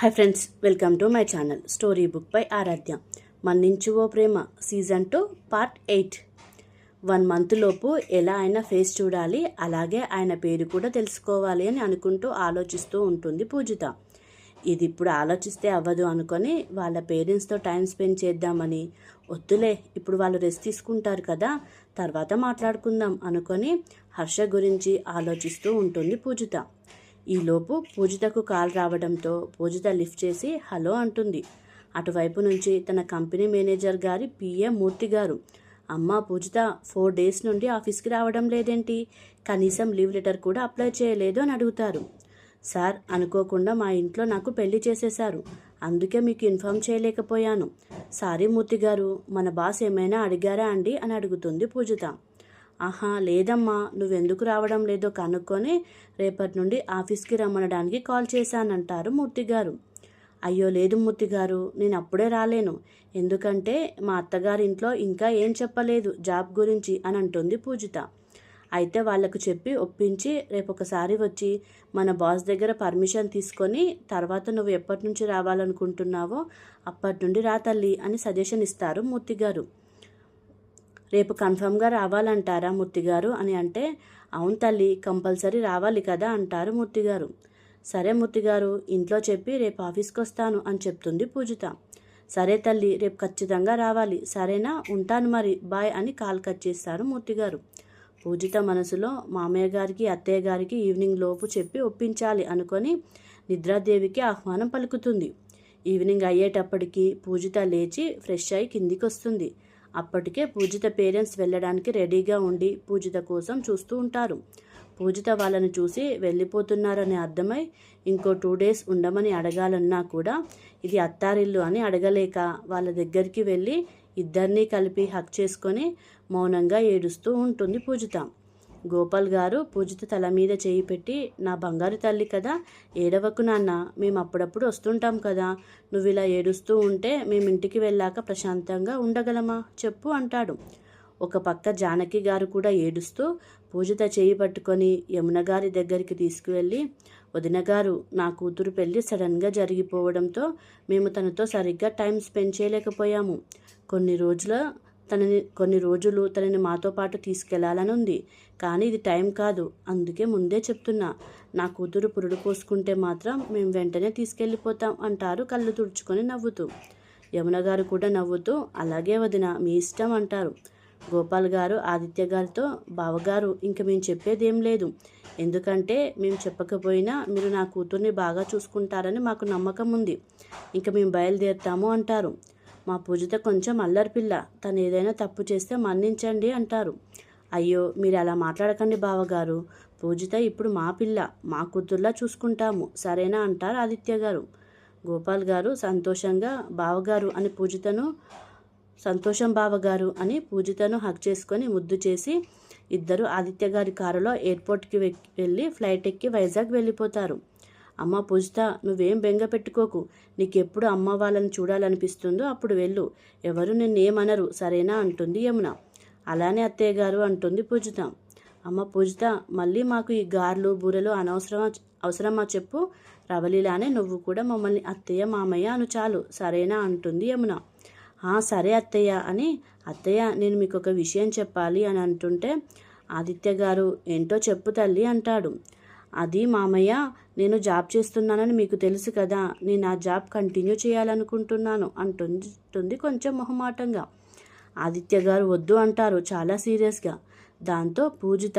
Hi friends welcome to my channel story book by Aradhya Manninchu O Prema season two part eight one month లోపు ఎలా ఆయన face చూడాలి అలాగే ఆయన పేరు కూడా తెలుసుకోవాలి అని అనుకుంటూ ఆలోచిస్తూ ఉంటుంది పూజిత. ఇది ఇప్పుడు ఆలోచిస్తే అవ్వదు అనుకొని వాళ్ళ పేరెంట్స్తో టైం స్పెండ్ చేద్దామని వద్దులే ఇప్పుడు వాళ్ళు రెస్ట్ తీసుకుంటారు కదా తర్వాత మాట్లాడుకుందాం అనుకొని హర్ష గురించి ఆలోచిస్తూ ఉంటుంది పూజిత. ఈలోపు పూజితకు కాల్ రావడంతో పూజిత లిఫ్ట్ చేసి హలో అంటుంది. అటువైపు నుంచి తన కంపెనీ మేనేజర్ గారి పిఏ మూర్తి గారు అమ్మ పూజిత ఫోర్ డేస్ నుండి ఆఫీస్కి రావడం లేదేంటి? కనీసం లీవ్ లెటర్ కూడా అప్లై చేయలేదు అని అడుగుతారు. సార్ అనుకోకుండా మా ఇంట్లో నాకు పెళ్ళి చేసేశారు. అందుకే మీకు ఇన్ఫామ్ చేయలేకపోయాను. సారీ మూర్తి గారు మన బాస్ ఏమైనా అడిగారా అండి అని అడుగుతుంది పూజిత. ఆహా లేదమ్మా నువ్వెందుకు రావడం లేదో కనుక్కొని రేపటి నుండి ఆఫీస్కి రమ్మనడానికి కాల్ చేశానంటారు మూర్తి గారు అయ్యో లేదు మూర్తి గారు నేను అప్పుడే రాలేను. ఎందుకంటే మా అత్తగారి ఇంట్లో ఇంకా ఏం చెప్పలేదు జాబ్ గురించి అని అంటుంది పూజిత. అయితే వాళ్ళకు చెప్పి ఒప్పించి రేపు ఒకసారి వచ్చి మన బాస్ దగ్గర పర్మిషన్ తీసుకొని తర్వాత నువ్వు ఎప్పటి నుంచి రావాలనుకుంటున్నావో అప్పటి నుండి రా తల్లి అని సజెషన్ ఇస్తారు మూర్తి గారు రేపు కన్ఫర్మ్గా రావాలంటారా మూర్తిగారు? అని అంటే అవును తల్లి కంపల్సరీ రావాలి కదా అంటారు మూర్తిగారు. సరే మూర్తిగారు ఇంట్లో చెప్పి రేపు ఆఫీస్కి వస్తాను అని చెప్తుంది పూజిత. సరే తల్లి రేపు ఖచ్చితంగా రావాలి. సరేనా? ఉంటాను మరి. బాయ్ అని కాల్ కట్ చేస్తారు మూర్తిగారు. పూజిత మనసులో మామయ్య గారికి అత్తయ్య గారికి ఈవినింగ్ లోపు చెప్పి ఒప్పించాలి అనుకొని నిద్రాదేవికి ఆహ్వానం పలుకుతుంది. ఈవినింగ్ అయ్యేటప్పటికి పూజిత లేచి ఫ్రెష్ అయి కిందికి వస్తుంది అప్పటికే పూజిత పేరెంట్స్ వెళ్ళడానికి రెడీగా ఉండి పూజిత కోసం చూస్తూ ఉంటారు. పూజిత వాళ్ళని చూసి వెళ్ళిపోతున్నారని అర్థమై ఇంకో టూ డేస్ ఉండమని అడగాలన్నా కూడా ఇది అత్తారిల్లు అని అడగలేక వాళ్ళ దగ్గరికి వెళ్ళి ఇద్దరినీ కలిపి హక్ చేసుకొని మౌనంగా ఏడుస్తూ ఉంటుంది పూజిత. గోపాల్ గారు పూజిత తల మీద చేయి పెట్టి నా బంగారు తల్లి కదా ఏడవకు నాన్న మేము అప్పుడప్పుడు వస్తుంటాం కదా నువ్వు ఇలా ఏడుస్తూ ఉంటే మేము ఇంటికి వెళ్ళాక ప్రశాంతంగా ఉండగలమా చెప్పు అంటాడు. ఒక పక్క జానకి గారు కూడా ఏడుస్తూ పూజిత చేయి పట్టుకొని యమున గారి దగ్గరికి తీసుకువెళ్ళి వదిన గారు నా కూతురు పెళ్ళి సడన్గా జరిగిపోవడంతో మేము తనతో సరిగ్గా టైం స్పెండ్ చేయలేకపోయాము. కొన్ని రోజుల తనని కొన్ని రోజులు తనని మాతో పాటు తీసుకెళ్ళాలని ఉంది కానీ ఇది టైం కాదు. అందుకే ముందే చెప్తున్నా నా కూతురు పురుడు పోసుకుంటే మాత్రం మేము వెంటనే తీసుకెళ్ళిపోతాం అంటారు కళ్ళు తుడుచుకొని నవ్వుతూ. యమున గారు కూడా నవ్వుతూ అలాగే వదిన మీ ఇష్టం అంటారు. గోపాల్ గారు ఆదిత్య గారితో బావగారు ఇంక మేము చెప్పేది ఏం లేదు. ఎందుకంటే మేము చెప్పకపోయినా మీరు నా కూతుర్ని బాగా చూసుకుంటారని మాకు నమ్మకం ఉంది. ఇంక మేము బయలుదేరుతాము అంటారు. మా పూజిత కొంచెం అల్లరి పిల్ల. తను ఏదైనా తప్పు చేస్తే మన్నించండి అంటారు. అయ్యో మీరు అలా మాట్లాడకండి బావగారు. పూజిత ఇప్పుడు మా పిల్ల మా కూతుర్లా చూసుకుంటాము. సరేనా అంటారు ఆదిత్య గారు. గోపాల్ గారు సంతోషంగా బావగారు అని పూజితను సంతోషం బావగారు అని పూజితను హక్ చేసుకొని ముద్దు చేసి ఇద్దరు ఆదిత్య గారి కారులో ఎయిర్పోర్ట్కి వెళ్ళి ఫ్లైట్ ఎక్కి వైజాగ్ వెళ్ళిపోతారు. అమ్మ పూజిత నువ్వేం బెంగ పెట్టుకోకు. నీకెప్పుడు అమ్మ వాళ్ళని చూడాలనిపిస్తుందో అప్పుడు వెళ్ళు. ఎవరు నిన్నేమనరు. సరేనా అంటుంది యమున. అలానే అత్తయ్య గారు అంటుంది పూజిత. అమ్మ పూజిత మళ్ళీ మాకు ఈ గార్లు బూరెలు అనవసరమా అవసరమా చెప్పు. రవలిలానే నువ్వు కూడా మమ్మల్ని అత్తయ్య మామయ్య అను చాలు. సరేనా అంటుంది యమున. సరే అత్తయ్య అని అత్తయ్య నేను మీకు ఒక విషయం చెప్పాలి అని అంటుంటే ఆదిత్య గారు ఏంటో చెప్పు తల్లి అంటాడు. అది మామయ్య నేను జాబ్ చేస్తున్నానని మీకు తెలుసు కదా నేను ఆ జాబ్ కంటిన్యూ చేయాలనుకుంటున్నాను అంటుంది కొంచెం మొహమాటంగా. ఆదిత్య గారు వద్దు అంటారు చాలా సీరియస్గా. దాంతో పూజిత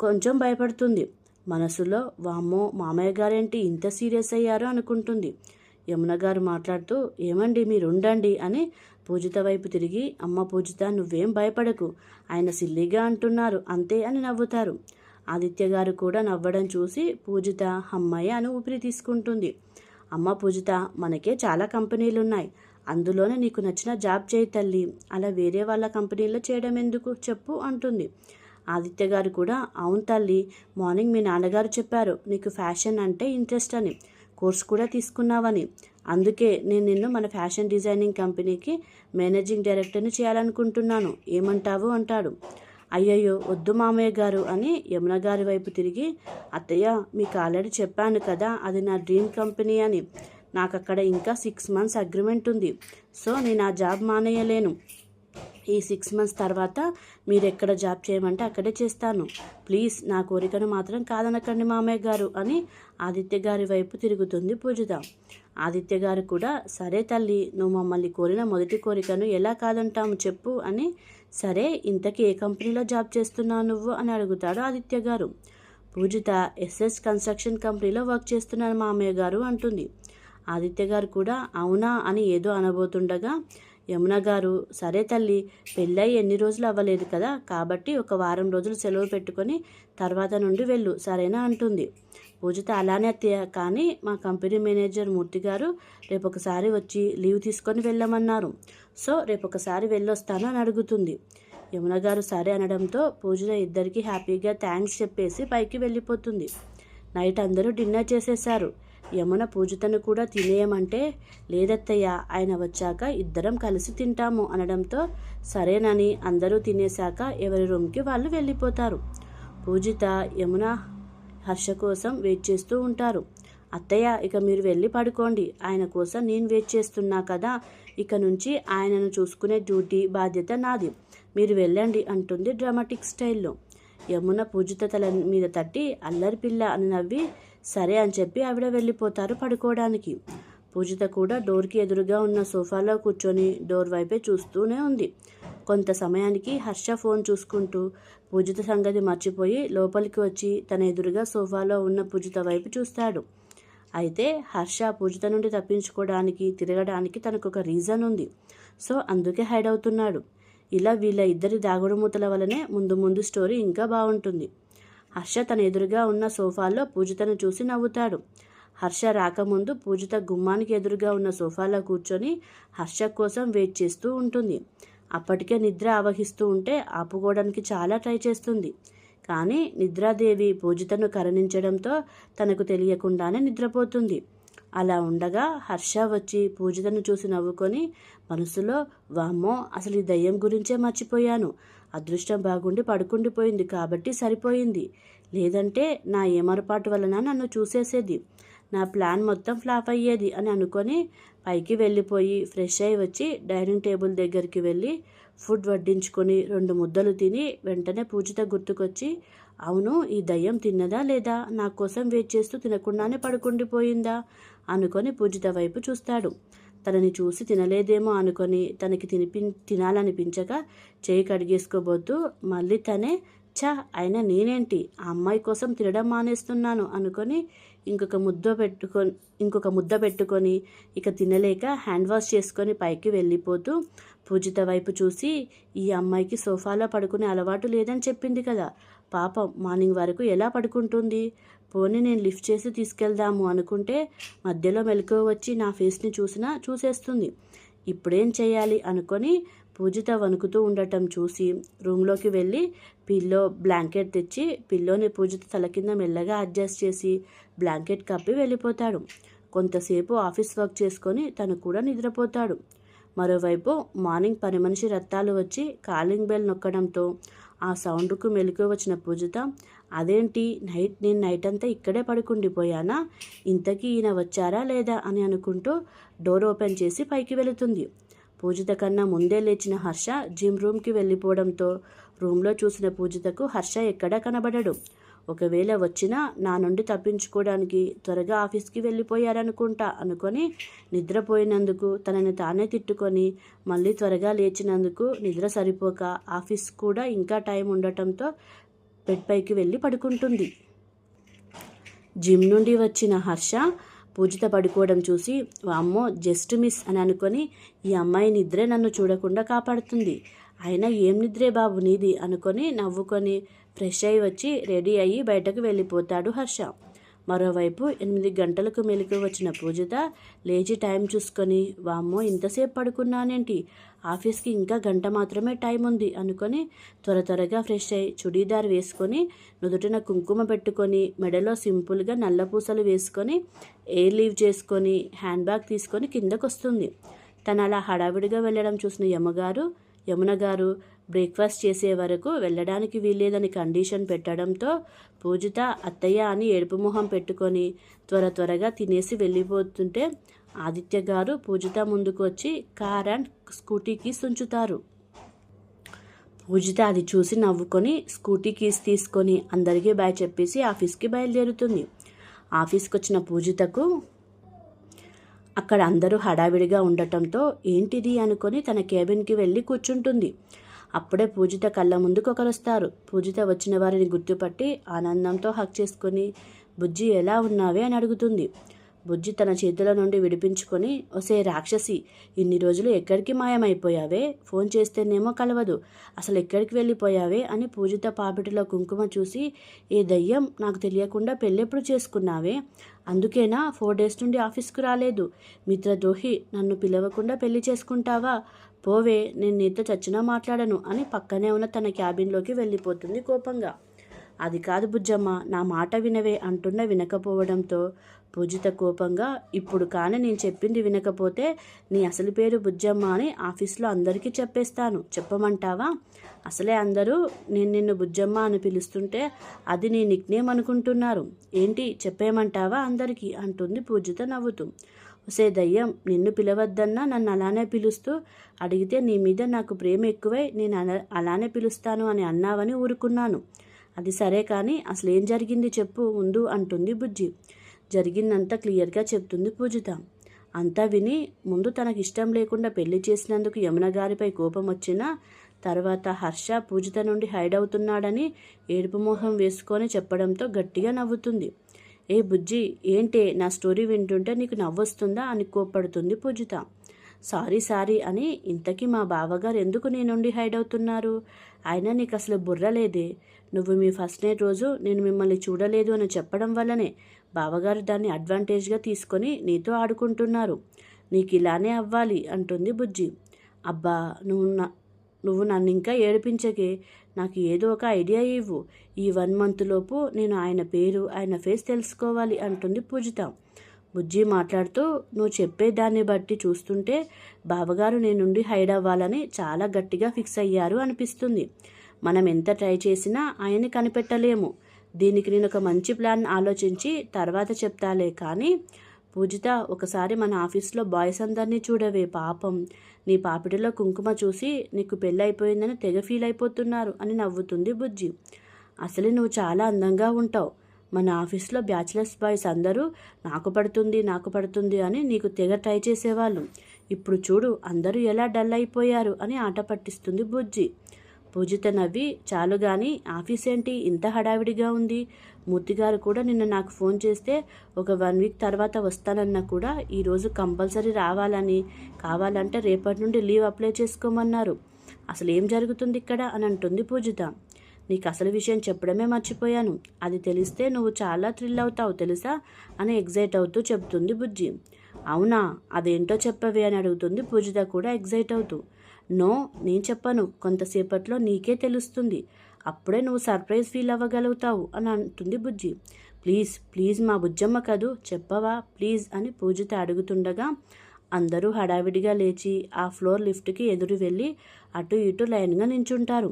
కొంచెం భయపడుతుంది. మనసులో వామ్మో మామయ్య గారేంటి ఇంత సీరియస్ అయ్యారో? అనుకుంటుంది. యమున గారు మాట్లాడుతూ ఏమండి మీరు ఉండండి అని పూజిత వైపు తిరిగి అమ్మ పూజిత నువ్వేం భయపడకు. ఆయన సిల్లీగా అంటున్నారు అంతే అని నవ్వుతారు. ఆదిత్య గారు కూడా నవ్వడం చూసి పూజిత అమ్మయ్య అని ఊపిరి తీసుకుంటుంది. అమ్మ పూజిత మనకే చాలా కంపెనీలు ఉన్నాయి అందులోనే నీకు నచ్చిన జాబ్ చేయి తల్లి. అలా వేరే వాళ్ళ కంపెనీలో చేయడం ఎందుకు? చెప్పు అంటుంది. ఆదిత్య గారు కూడా అవును తల్లి మార్నింగ్ మీ నాన్నగారు చెప్పారు. నీకు ఫ్యాషన్ అంటే ఇంట్రెస్ట్ అని. కోర్స్ కూడా తీసుకున్నావని. అందుకే నేను నిన్ను మన ఫ్యాషన్ డిజైనింగ్ కంపెనీకి మేనేజింగ్ డైరెక్టర్ని చేయాలనుకుంటున్నాను. ఏమంటావు? అంటాడు. అయ్యయ్యో వద్దు మామయ్య గారు అని యమున గారి వైపు తిరిగి అత్తయ్య మీకు ఆల్రెడీ చెప్పాను కదా అది నా డ్రీమ్ కంపెనీ అని. నాకు అక్కడ ఇంకా సిక్స్ మంత్స్ అగ్రిమెంట్ ఉంది. సో నేను ఆ జాబ్ మానేయలేను. ఈ సిక్స్ మంత్స్ తర్వాత మీరు ఎక్కడ జాబ్ చేయమంటే అక్కడే చేస్తాను. ప్లీజ్ నా కోరికను మాత్రం కాదనకండి మామయ్య గారు అని ఆదిత్య గారి వైపు తిరుగుతుంది పూజిత. ఆదిత్య గారు కూడా సరే తల్లి నువ్వు మమ్మల్ని కోరిన మొదటి కోరికను ఎలా కాదంటాము చెప్పు అని సరే ఇంతకీ ఏ కంపెనీలో జాబ్ చేస్తున్నావు నువ్వు అని అడుగుతాడు ఆదిత్య గారు. పూజిత ఎస్ఎస్ కన్స్ట్రక్షన్ కంపెనీలో వర్క్ చేస్తున్నాను మామయ్య గారు అంటుంది. ఆదిత్య గారు కూడా అవునా అని ఏదో అనబోతుండగా యమున గారు సరే తల్లి పెళ్ళై ఎన్ని రోజులు అవ్వలేదు కదా కాబట్టి ఒక వారం రోజులు సెలవు పెట్టుకొని తర్వాత నుండి వెళ్ళు సరేనా అంటుంది. పూజిత అలానే అత్తయ్య కానీ మా కంపెనీ మేనేజర్ మూర్తి గారు రేపు ఒకసారి వచ్చి లీవ్ తీసుకొని వెళ్ళమన్నారు. సో రేపు ఒకసారి వెళ్ళొస్తాను అని అడుగుతుంది. యమున గారు సరే అనడంతో పూజిత ఇద్దరికి హ్యాపీగా థ్యాంక్స్ చెప్పేసి పైకి వెళ్ళిపోతుంది. నైట్ అందరూ డిన్నర్ చేసేశారు. యమున పూజితను కూడా తినేయమంటే లేదత్తయ్య ఆయన వచ్చాక ఇద్దరం కలిసి తింటాము అనడంతో సరేనని అందరూ తినేశాక ఎవరి రూమ్కి వాళ్ళు వెళ్ళిపోతారు. పూజిత యమున హర్ష కోసం వెయిట్ చేస్తూ ఉంటారు. అత్తయ్య ఇక మీరు వెళ్ళి పడుకోండి. ఆయన కోసం నేను వెయిట్ చేస్తున్నా కదా ఇక నుంచి ఆయనను చూసుకునే డ్యూటీ బాధ్యత నాది. మీరు వెళ్ళండి అంటుంది డ్రామాటిక్ స్టైల్లో. యమున పూజిత తల మీద తట్టి అల్లరి పిల్ల అని నవ్వి సరే అని చెప్పి ఆవిడ వెళ్ళిపోతారు పడుకోవడానికి. పూజిత కూడా డోర్కి ఎదురుగా ఉన్న సోఫాలో కూర్చొని డోర్ వైపే చూస్తూనే ఉంది. కొంత సమయానికి హర్ష ఫోన్ చూసుకుంటూ పూజిత సంగతి మర్చిపోయి లోపలికి వచ్చి తన ఎదురుగా సోఫాలో ఉన్న పూజిత వైపు చూస్తాడు. అయితే హర్ష పూజిత నుండి తప్పించుకోవడానికి తిరగడానికి తనకు ఒక రీజన్ ఉంది. సో అందుకే హైడ్ అవుతున్నాడు. ఇలా వీళ్ళ ఇద్దరి దాగుడుమూతల వలనే ముందు ముందు స్టోరీ ఇంకా బాగుంటుంది. హర్ష తన ఎదురుగా ఉన్న సోఫాలో పూజితను చూసి నవ్వుతాడు. హర్ష రాకముందు పూజిత గుమ్మానికి ఎదురుగా ఉన్న సోఫాలో కూర్చొని హర్ష కోసం వెయిట్ చేస్తూ ఉంటుంది. అప్పటికే నిద్ర ఆవహిస్తూ ఉంటే ఆపుకోవడానికి చాలా ట్రై చేస్తుంది. కానీ నిద్రాదేవి పూజితను కరుణించడంతో తనకు తెలియకుండానే నిద్రపోతుంది. అలా ఉండగా హర్ష వచ్చి పూజితను చూసి నవ్వుకొని మనసులో వామ్మో అసలు ఈ దయ్యం గురించే మర్చిపోయాను. అదృష్టం బాగుండి పడుకుండిపోయింది కాబట్టి సరిపోయింది. లేదంటే నా ఏమరపాటు వలన నన్ను చూసేసేది. నా ప్లాన్ మొత్తం ఫ్లాప్ అయ్యేది అని అనుకొని పైకి వెళ్ళిపోయి ఫ్రెష్ అయి వచ్చి డైనింగ్ టేబుల్ దగ్గరికి వెళ్ళి ఫుడ్ వడ్డించుకొని రెండు ముద్దలు తిని వెంటనే పూజిత గుర్తుకొచ్చి అవును ఈ దయ్యం తిన్నదా లేదా? నా కోసం వెయిట్ చేస్తూ తినకుండానే పడుకుండిపోయిందా? అనుకొని పూజిత వైపు చూస్తాడు. తనని చూసి తినలేదేమో అనుకొని తనకి తినిపి తినాలనిపించక చేయి కడిగేసుకోబోతూ మళ్ళీ తనే చ అయినా నేనేంటి? ఆ అమ్మాయి కోసం తినడం మానేస్తున్నాను అనుకొని ఇంకొక ముద్ద పెట్టుకొని ఇంకొక ముద్ద పెట్టుకొని ఇక తినలేక హ్యాండ్ వాష్ చేసుకొని పైకి వెళ్ళిపోతూ పూజిత వైపు చూసి ఈ అమ్మాయికి సోఫాలో పడుకునే అలవాటు లేదని చెప్పింది కదా. పాపం మార్నింగ్ వరకు ఎలా పడుకుంటుంది? పోనీ నేను లిఫ్ట్ చేసి తీసుకెళ్దాము అనుకుంటే మధ్యలో మెలకువ వచ్చి నా ఫేస్ని చూసినా చూసేస్తుంది. ఇప్పుడేం చేయాలి అనుకొని పూజిత వణుకుతూ ఉండటం చూసి రూమ్లోకి వెళ్ళి పిల్లో బ్లాంకెట్ తెచ్చి పిల్లోని పూజిత తల కింద మెల్లగా అడ్జస్ట్ చేసి బ్లాంకెట్ కప్పి వెళ్ళిపోతాడు. కొంతసేపు ఆఫీస్ వర్క్ చేసుకొని తను కూడా నిద్రపోతాడు. మరోవైపు మార్నింగ్ పని మనిషి రత్తాలు వచ్చి కాలింగ్ బెల్ నొక్కడంతో ఆ సౌండ్కు మెలకు వచ్చిన పూజిత అదేంటి? నైట్ నేను నైట్ అంతా ఇక్కడే పడుకుండిపోయానా? ఇంతకీ ఈయన వచ్చారా లేదా? అని అనుకుంటూ డోర్ ఓపెన్ చేసి పైకి వెళుతుంది. పూజిత కన్నా ముందే లేచిన హర్ష జిమ్ రూమ్కి వెళ్ళిపోవడంతో రూమ్లో చూసిన పూజితకు హర్ష ఎక్కడా కనబడడు. ఒకవేళ వచ్చినా నా నుండి తప్పించుకోవడానికి త్వరగా ఆఫీస్కి వెళ్ళిపోయారనుకుంటా అనుకొని నిద్రపోయినందుకు తనని తానే తిట్టుకొని మళ్ళీ త్వరగా లేచినందుకు నిద్ర సరిపోక ఆఫీస్ కూడా ఇంకా టైం ఉండటంతో బెడ్ పైకి వెళ్ళి పడుకుంటుంది. జిమ్ నుండి వచ్చిన హర్ష పూజిత పడుకోవడం చూసి వామ్మో జస్ట్ మిస్ అని అనుకొని ఈ అమ్మాయి నిద్రే నన్ను చూడకుండా కాపాడుతుంది. అయినా ఏం నిద్రే బాబు నీది? అనుకొని నవ్వుకొని ఫ్రెష్ అయి వచ్చి రెడీ అయ్యి బయటకు వెళ్ళిపోతాడు హర్ష. మరోవైపు ఎనిమిది గంటలకు మెలకు వచ్చిన పూజిత లేచి టైం చూసుకొని వామ్మో ఇంతసేపు పడుకున్నానేంటి? ఆఫీస్కి ఇంకా గంట మాత్రమే టైం ఉంది అనుకొని త్వర త్వరగా ఫ్రెష్ అయ్యి చుడీదార్ వేసుకొని నుదుటిన కుంకుమ పెట్టుకొని మెడలో సింపుల్గా నల్ల పూసలు వేసుకొని ఎయిర్ లీవ్ చేసుకొని హ్యాండ్ బ్యాగ్ తీసుకొని కిందకు వస్తుంది తను అలా హడావిడిగా వెళ్ళడం చూసిన యమగారు యమున గారు బ్రేక్ఫాస్ట్ చేసే వరకు వెళ్ళడానికి వీల్లేదని కండిషన్ పెట్టడంతో పూజిత అత్తయ్య అని ఏడుపు మొహం పెట్టుకొని త్వర త్వరగా తినేసి వెళ్ళిపోతుంటే ఆదిత్య గారు పూజిత ముందుకు వచ్చి కార్ అండ్ స్కూటీ కీస్ ఉంచుతారు. పూజిత అది చూసి నవ్వుకొని స్కూటీ కీస్ తీసుకొని అందరికీ బాయ్ చెప్పేసి ఆఫీస్కి బయలుదేరుతుంది. ఆఫీస్కి వచ్చిన పూజితకు అక్కడ అందరూ హడావిడిగా ఉండటంతో ఏంటిది? అనుకొని తన కేబిన్కి వెళ్ళి కూర్చుంటుంది. అప్పుడే పూజిత కళ్ళ ముందుకు ఒకరు వస్తారు పూజిత వచ్చిన వారిని గుర్తుపట్టి ఆనందంతో హక్ చేసుకొని బుజ్జి ఎలా ఉన్నావే? అని అడుగుతుంది. బుజ్జి తన చేతుల నుండి విడిపించుకొని ఒసే రాక్షసి ఇన్ని రోజులు ఎక్కడికి మాయమైపోయావే? ఫోన్ చేస్తేనేమో కలవదు. అసలు ఎక్కడికి వెళ్ళిపోయావే? అని పూజిత పాపిటిలో కుంకుమ చూసి ఏ దయ్యం నాకు తెలియకుండా పెళ్ళెప్పుడు చేసుకున్నావే? అందుకేనా ఫోర్ డేస్ నుండి ఆఫీస్కు రాలేదు? మిత్రద్రోహి నన్ను పిలవకుండా పెళ్ళి చేసుకుంటావా? పోవే నేను నీతో చచ్చినా మాట్లాడను అని పక్కనే ఉన్న తన క్యాబిన్లోకి వెళ్ళిపోతుంది కోపంగా. అది కాదు బుజ్జమ్మ నా మాట వినవే అంటున్న వినకపోవడంతో పూజిత కోపంగా ఇప్పుడు కానీ నేను చెప్పింది వినకపోతే నీ అసలు పేరు బుజ్జమ్మ అని ఆఫీస్లో అందరికీ చెప్పేస్తాను. చెప్పమంటావా? అసలే అందరూ నేను నిన్ను బుజ్జమ్మ అని పిలుస్తుంటే అది నీ నిక్నేమ్ అనుకుంటున్నారు. ఏంటి? చెప్పేయమంటావా అందరికీ? అంటుంది పూజిత నవ్వుతూ. సే దయ్యం నిన్ను పిలవద్దన్నా నన్ను అలానే పిలుస్తూ అడిగితే నీ మీద నాకు ప్రేమ ఎక్కువై నేను అలానే పిలుస్తాను అని అన్నావని ఊరుకున్నాను. అది సరే కానీ అసలు ఏం జరిగింది చెప్పు ముందు అంటుంది బుజ్జి. జరిగిందంతా క్లియర్గా చెప్తుంది పూజిత. అంతా విని ముందు తనకి ఇష్టం లేకుండా పెళ్ళి చేసినందుకు యమున గారిపై కోపం వచ్చినా తర్వాత హర్ష పూజిత నుండి హైడ్ అవుతున్నాడని ఏడుపు మొహం వేసుకొని చెప్పడంతో గట్టిగా నవ్వుతుంది. ఏ బుజ్జి ఏంటే నా స్టోరీ వింటుంటే నీకు నవ్వొస్తుందా? అని కోప్పడుతుంది పూజిత. సారీ సారీ అని ఇంతకీ మా బావగారు ఎందుకు నీ నుండి హైడ్ అవుతున్నారు? అయినా నీకు అసలు బుర్ర లేదే. నువ్వు మీ ఫస్ట్ నైట్ రోజు నేను మిమ్మల్ని చూడలేదు అని చెప్పడం వల్లనే బావగారు దాన్ని అడ్వాంటేజ్గా తీసుకొని నీతో ఆడుకుంటున్నారు. నీకు ఇలానే అవ్వాలి అంటుంది బుజ్జి. అబ్బా నువ్వు నా నువ్వు నన్ను ఇంకా ఏడిపించకే. నాకు ఏదో ఒక ఐడియా ఇవ్వు. ఈ వన్ మంత్లోపు నేను ఆయన పేరు ఆయన ఫేస్ తెలుసుకోవాలి అంటుంది పూజిత. బుజ్జి మాట్లాడుతూ నువ్వు చెప్పే దాన్ని బట్టి చూస్తుంటే బావగారు నేను నుండి హైడ్ అవ్వాలని చాలా గట్టిగా ఫిక్స్ అయ్యారు అనిపిస్తుంది. మనం ఎంత ట్రై చేసినా ఆయన్ని కనిపెట్టలేము. దీనికి నేను ఒక మంచి ప్లాన్ ఆలోచించి తర్వాత చెప్తాలే కానీ పూజిత ఒకసారి మన ఆఫీస్లో బాయ్స్ అందరినీ చూడవే పాపం. నీ పాపిడిలో కుంకుమ చూసి నీకు పెళ్ళైపోయిందని తెగ ఫీల్ అయిపోతున్నారు అని నవ్వుతుంది బుజ్జి. అసలే నువ్వు చాలా అందంగా ఉంటావు. మన ఆఫీస్లో బ్యాచిలర్స్ బాయ్స్ అందరూ నాకు పడుతుంది నాకు పడుతుంది అని నీకు తెగ ట్రై చేసేవాళ్ళు. ఇప్పుడు చూడు అందరూ ఎలా డల్ అయిపోయారు అని ఆట పట్టిస్తుంది బుజ్జి. పూజిత నవ్వి చాలు గాని ఆఫీస్ ఏంటి ఇంత హడావిడిగా ఉంది. మూర్తిగారు కూడా నిన్న నాకు ఫోన్ చేస్తే ఒక వన్ వీక్ తర్వాత వస్తానన్నా కూడా ఈరోజు కంపల్సరీ రావాలని. కావాలంటే రేపటి నుండి లీవ్ అప్లై చేసుకోమన్నారు. అసలు ఏం జరుగుతుంది ఇక్కడ? అని అంటుంది పూజిత. నీకు అసలు విషయం చెప్పడమే మర్చిపోయాను. అది తెలిస్తే నువ్వు చాలా థ్రిల్ అవుతావు తెలుసా? అని ఎగ్జైట్ అవుతూ చెప్తుంది బుజ్జి. అవునా? అదేంటో చెప్పవే అని అడుగుతుంది పూజిత కూడా ఎగ్జైట్ అవుతూ. నో నేను చెప్పను. కొంతసేపట్లో నీకే తెలుస్తుంది. అప్పుడే నువ్వు సర్ప్రైజ్ ఫీల్ అవ్వగలుగుతావు అని అంటుంది బుజ్జి. ప్లీజ్ ప్లీజ్ మా బుజ్జమ్మ కదూ చెప్పవా ప్లీజ్ అని పూజిత అడుగుతుండగా అందరూ హడావిడిగా లేచి ఆ ఫ్లోర్ లిఫ్ట్కి ఎదురు వెళ్ళి అటు ఇటు లైన్గా నించుంటారు.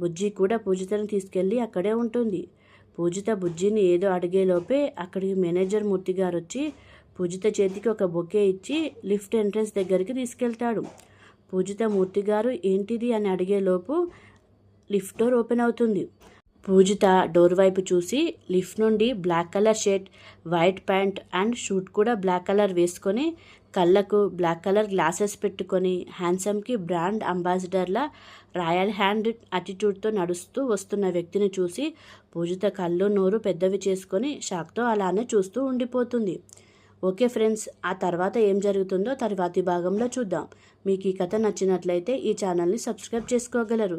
బుజ్జి కూడా పూజితను తీసుకెళ్ళి అక్కడే ఉంటుంది. పూజిత బుజ్జిని ఏదో అడిగేలోపే అక్కడికి మేనేజర్ మూర్తి గారు వచ్చి పూజిత చేతికి ఒక బొకే ఇచ్చి లిఫ్ట్ ఎంట్రన్స్ దగ్గరికి తీసుకెళ్తాడు. పూజిత మూర్తి గారు ఏంటిది? అని అడిగేలోపు లిఫ్ట్ డోర్ ఓపెన్ అవుతుంది. పూజిత డోర్ వైపు చూసి లిఫ్ట్ నుండి black colour shirt white pant and shoot కూడా బ్లాక్ కలర్ వేసుకొని కళ్ళకు బ్లాక్ కలర్ గ్లాసెస్ పెట్టుకొని హ్యాండ్సమ్కి బ్రాండ్ అంబాసిడర్ల రాయల్ హ్యాండ్ అటిట్యూడ్తో నడుస్తూ వస్తున్న వ్యక్తిని చూసి పూజిత కళ్ళు నోరు పెద్దవి చేసుకొని షాక్తో అలానే చూస్తూ ఉండిపోతుంది. ఓకే ఫ్రెండ్స్ ఆ తర్వాత ఏం జరుగుతుందో తర్వాతి భాగంలో చూద్దాం. మీకు ఈ కథ నచ్చినట్లయితే ఈ ఛానల్ని సబ్స్క్రైబ్ చేసుకోగలరు.